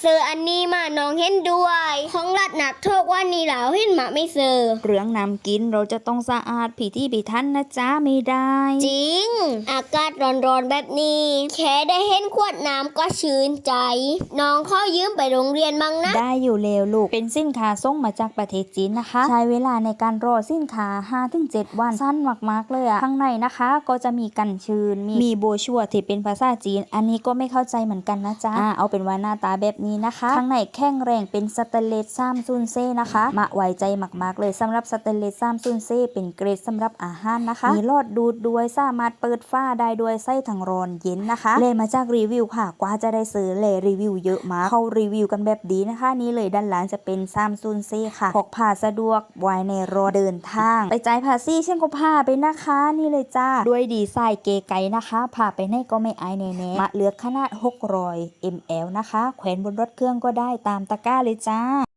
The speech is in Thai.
เซอร์อันนี้มาน้องเห็นด้วย ของรัดหนักโทษว่านี่เหลาเห็นมาไม่เซอร์เรื่องน้ำกินเราจะต้องสะอาดผีที่ผีทันนะจ๊ะไม่ได้ จริง อากาศร้อนๆแบบนี้ แค่ได้เห็นขวดน้ำก็ชื่นใจ น้องข้อยืมไปโรงเรียนมั้งนะ ได้อยู่แล้วลูก เป็นสินค้าส่งมาจากประเทศจีนนะคะ ใช้เวลาในการรอสินค้า 5-7 วันสั้นมากๆเลยอะข้างในนะคะ ก็จะมีกันชื้นมีมีโบรชัวร์ที่เป็นภาษาจีน อันนี้ก็ไม่เข้าใจเหมือนกันนะจ๊ะอ่าเอาเป็นว่าหน้าตาแบบนี้นะคะข้างในแข็งแรงเป็นสแตนเลสซ้ำซุนเซ่นะคะมาไว้ใจมากๆ เลยสำหรับสแตนเลสซ้ำซุนเซ่เป็นเกรดสำหรับอาหารนะคะมีหลอดดูดด้วยสามารถเปิดฝ้าได้ด้วยไส้ถังร้อนเย็นนะคะเลยมาจากรีวิวค่ะ กว่าจะได้ซื้อเลยรีวิวเยอะมากเขารีวิวกันแบบดีนะคะ นี่เลยด้านหลังจะเป็นซัมซุนเซ่ค่ะพกพาสะดวกไว้ในรถเดินทาง ไปจ่ายภาษีเช่นก็พาไปนะคะ นี่เลยจ้าด้วยดีไซน์เก๋ไก๋นะคะพาไปไหนก็ไม่อายแน่ๆมาเลือกขนาด 600 ml นะคะ แขวนบนรถเครื่องก็ได้ตามตะกร้าเลยจ้า